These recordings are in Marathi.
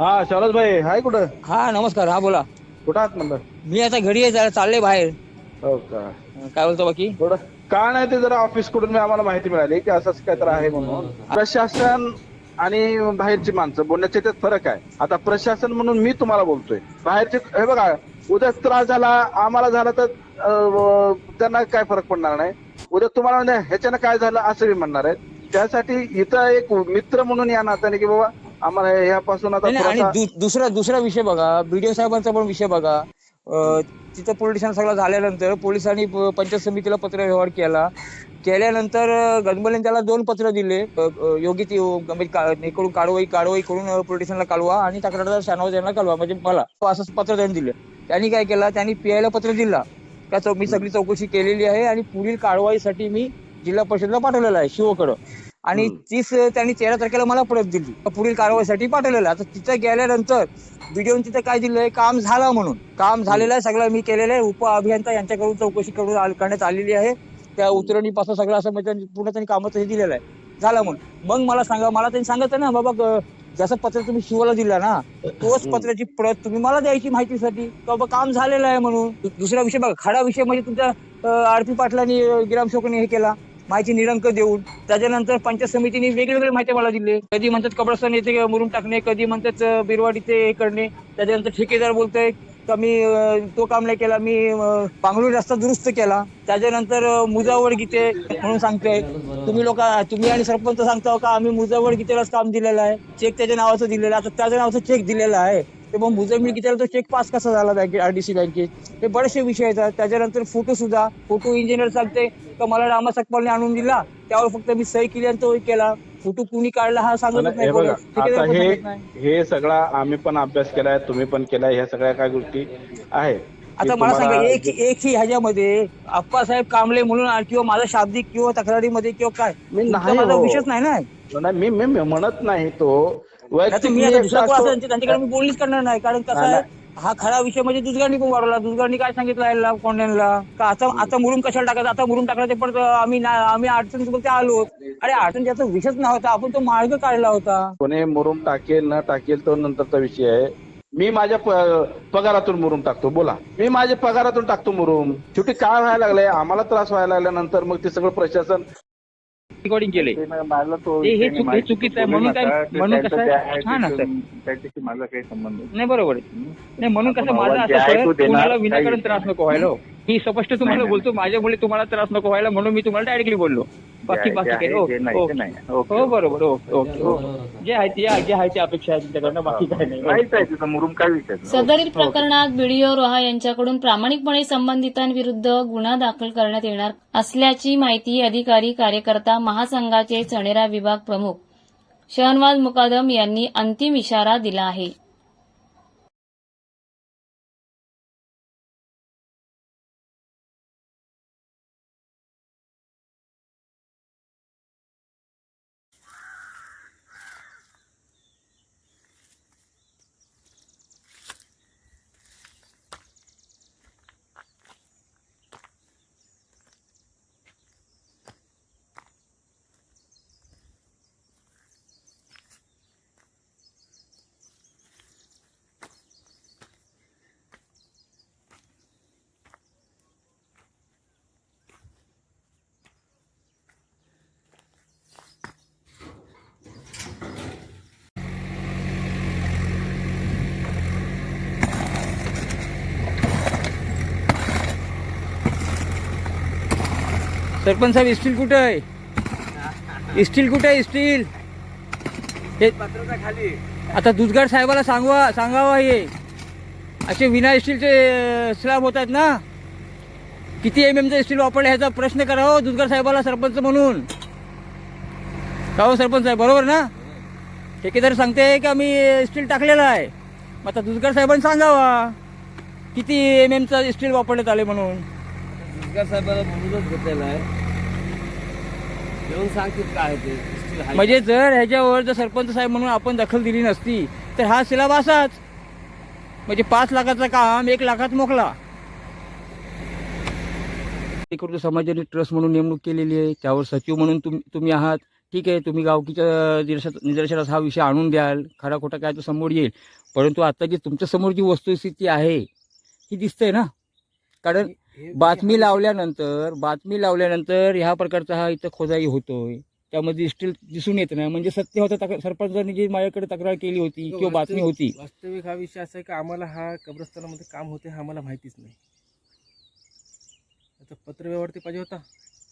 हा शरद भाई हाय कुठं? हा नमस्कार हा बोला. कुठं आहात म्हणलं? मी आता घरी आहे जरा चालले बाहेर. हो का? काय बोलतो बाकी? थोडं का नाही ते जरा ऑफिसकडून मी आम्हाला माहिती मिळाली की असंच काय तर आहे म्हणून. प्रशासन आणि बाहेरची माणसं बोलण्याचे त्यात फरक आहे. आता प्रशासन म्हणून मी तुम्हाला बोलतोय. बाहेरचे हे बघा उद्या त्रास झाला आम्हाला झाला तर अं, त्यांना काय फरक पडणार नाही. उद्या तुम्हाला म्हणजे ह्याच्यानं काय झालं असं मी म्हणणार आहे. त्यासाठी इथं एक मित्र म्हणून या नात्याने की बाबा आम्हाला ह्यापासून आता नाही, नाही, आणि दु- दुसरा दुसरा विषय बघा. बीडीओ साहेबांचा पण विषय बघा. अं, तिथं पोलिटिशन सगळं झाल्यानंतर पोलिसांनी प- पंचायत समितीला पत्र व्यवहार केला. केल्यानंतर अं, गजबलेने त्याला दोन पत्र दिले. अं, अं, योग्य ती का- हे करून कारवाई कारवाई करून पोलिटिशनला कळवा आणि तक्रारदार शानावत यांना कळवा म्हणजे मला असं पत्र त्यांनी दिलं. त्यांनी काय केलं? त्यांनी पीआयला पत्र दिला. का चौ- मी सगळी चौकशी केलेली आहे आणि पुढील कारवाईसाठी मी जिल्हा परिषदला पाठवलेलं आहे शिवकडं. आणि. तीस त्यांनी तेरा तारखेला मला परत दिली. पुढील कारवाईसाठी पाठवलेलं. आता तिथं गेल्यानंतर व्हिडिओ तिथं काय दिलंय काम झालं म्हणून. काम झालेलं आहे सगळं मी केलेलं आहे. उप अभियंता यांच्याकडून चौकशी करून करण्यात आलेली आहे. त्या उतरणीपासून सगळं असं म्हणजे पूर्ण त्यांनी कामं तरी दिलेलं आहे. झालं म्हणून. मग मला सांगा मला त्यांनी सांगितलं ना बाबा जसं पत्र तुम्ही शिवाला दिला ना तोच पत्राची प्रत तुम्ही मला द्यायची माहितीसाठी. बाबा काम झालेलं आहे म्हणून. दुसरा विषय बघा खडा विषय म्हणजे तुमच्या आरपी पाटलांनी ग्रामसेवकांनी हे केला. माहिती निरंक देऊन त्याच्यानंतर पंचायत समितीने वेगवेगळे माहिती मला दिले. कधी म्हणतात कब्रस्तान येथे मुरुम टाकणे कधी म्हणतात बिरवाड बिरवाडीचे हे करणे. त्याच्यानंतर ठेकेदार बोलतोय का मी तो काम नाही केला मी अं, रस्ता दुरुस्त केला. त्याच्यानंतर मुजावड मुजावर गीते म्हणून सांगतोय. तुम्ही लोक तुम्ही आणि सरपंच सांगता हो का आम्ही मुजावर गीतेलाच काम दिलेलं आहे. चेक त्याच्या नावाचं दिलेलं आहे. आता त्याच्या नावाचं चेक दिलेला आहे. ते मग मुजमिळ गीतेला तो चेक पास कसा झाला बँकेत आरडीसी बँकेत? हे बरेचसे विषय येतात. त्याच्यानंतर फोटो सुद्धा. फोटो इंजिनियर सांगते का मला रामा सकपालने आणून दिला? त्यावर फक्त मी सही केली आणि तो केला. फोटो कुणी काढला हा सांगत नाही हे. आता हे. हे सगळा आम्ही पण अभ्यास केलाय तुम्ही पण केलाय ह्या सगळ्या काय गोष्टी आहे आता मला सांगा एक एकही ह्याच्यामध्ये आप्पासाहेब कांबळे म्हणून किंवा माझा शाब्दिक किंवा तक्रारीमध्ये किंवा काय? माझा हो. विषयच नाही ना? नाही, मी मी म्हणत नाही तो. तर वैयक्तिक मी आता मी दुसरा कोण असेल त्यांच्याकडे मी बोलणीच करणार नाही. कारण कसं आहे हा खरा विषय म्हणजे दुसऱ्यांनी पण वाढवला. दुसऱ्यांनी काय सांगितलं याला का आता आता मुरुम कशाला टाकायचं? आता मुरुम टाकला ते पण आम्ही ना- आम्ही अडचण सोबत आलो. अरे अडचण त्याचा विषयच नव्हता. आपण तो मार्ग काढला होता. कोणी मुरुम टाकेल न टाकेल तो नंतरचा विषय आहे. मी माझ्या प- पगारातून मुरुम टाकतो. बोला. मी माझ्या पगारातून टाकतो मुरुम. शेवटी काय व्हायला लागलंय? आम्हाला त्रास व्हायला लागल्यानंतर मग ते सगळं प्रशासन रेकॉर्डिंग केले मला तो हे- हे विषय चुक- हे माहिती चुकीचं आहे. म्हणून काय- नका. ते म्हणून त्यांचं कसं आहे- आहे हा ना, ते- सर. त्याच्याशी माझा काही संबंध नाही. नाही बरोबर आहे नाही म्हणून कसं आपण माझं आवाज जे असं ऐकू सर, देणार, विनाकारण त्रास नको व्हायला हो. ही स्पष्ट तुम्हाला बोलतो माझ्यामुळे तुम्हाला त्रास नको व्हायला म्हणून मी तुम्हाला डायरेक्टली बोललो. बाकी बाकी ओके. ओके, हो. बरोबर ओके ओके ओके. जे आहे ते आहे, जे आहे ते अपेक्षा आहे तुमच्याकडनं बाकी काय नाही. माहीत आहे तिथं मुरुम काय विषय नाही. सदरील प्रकरणात बीडीओ रोहा यांच्याकडून प्रामाणिकपणे संबंधितांविरुद्ध गुन्हा दाखल करण्यात येणार असल्याची माहिती अधिकारी कार्यकर्ता महासंघाचे चणेरा विभाग प्रमुख शहनवाज मुकादम यांनी अंतिम इशारा दिला आहे. सरपंच साहेब स्टील कुठे आहे? स्टील कुठे आहे स्टील हे आता दुधगाड साहेबाला सांगवा सांगावा हे. असे विना स्टीलचे स्लॅब होत आहेत ना? किती एम एमचं स्टील वापरलं ह्याचा प्रश्न करा हो दुधगाड साहेबाला सरपंच म्हणून. का हो सरपंच साहेब बरोबर ना? ठेकेदार सांगते की आम्ही स्टील टाकलेलं आहे. मग आता दुधगाड साहेबांनी सांगावा. किती एम एमचं स्टील वापरण्यात आले म्हणून? साहेबाला बोलूनच घेतलेला आहे. येऊन सांगतील काय ते. स्टील म्हणजे जर ह्याच्यावर जर सरपंच साहेब म्हणून आपण दखल दिली नसती तर हा सिलाब असाच म्हणजे पाच लाखाचं काम एक लाखात मोकला. एक समाजाने ट्रस्ट म्हणून नेमणूक केलेली आहे. त्यावर सचिव म्हणून तुम तुम्ही आहात. ठीक आहे तुम्ही गावकीच्या निदर्शनात निदर्शनास हा विषय आणून द्याल. खरा खोटा काय तो समोर येईल. परंतु आता जी तुमच्यासमोर जी वस्तुस्थिती आहे ही दिसते ना? कारण बातमी लावल्यानंतर बातमी लावल्यानंतर ह्या प्रकारचा हा इथं खोदाई होतोय. त्यामध्ये स्टील दिसून येत नाही. म्हणजे सत्य होतं सरपंचांनी जी माझ्याकडे तक्रार केली होती किंवा बातमी होती. वास्तविक हा विषय असा आहे की आम्हाला हा कब्रस्तानामध्ये काम होते हा आम्हाला माहितीच नाही. आता पत्रव्यवहार ते पाहिजे होता.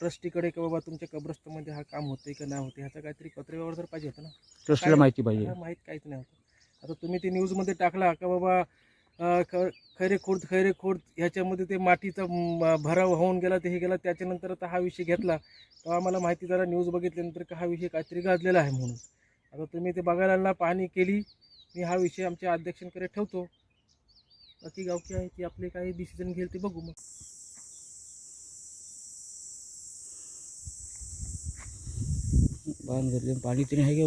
ट्रस्टीकडे की बाबा तुमच्या कब्रस्तामध्ये हा काम होते का नाही होते ह्याचा काहीतरी पत्रव्यवहार तर पाहिजे होता ना. ट्रस्टला माहिती पाहिजे. हा माहीत काहीच नाही होतं. आता तुम्ही ते न्यूजमध्ये टाकला का बाबा खैरे खुर्द खैरे खुर्द ह्याच्यामध्ये ते मातीचा भराव होऊन गेला ते हे गेला त्याच्यानंतर आता हा विषय घेतला. तेव्हा आम्हाला माहिती जरा न्यूज बघितल्यानंतर का हा विषय काहीतरी गाजलेला आहे म्हणून. आता तुम्ही ते बघायला ना पाहणी केली मी हा विषय आमच्या अध्यक्षांकडे ठेवतो. बाकी गावकी आहे ती आपले काही डिसिजन घेईल ते बघू मग. बांध घातले पाणी तरी आहे का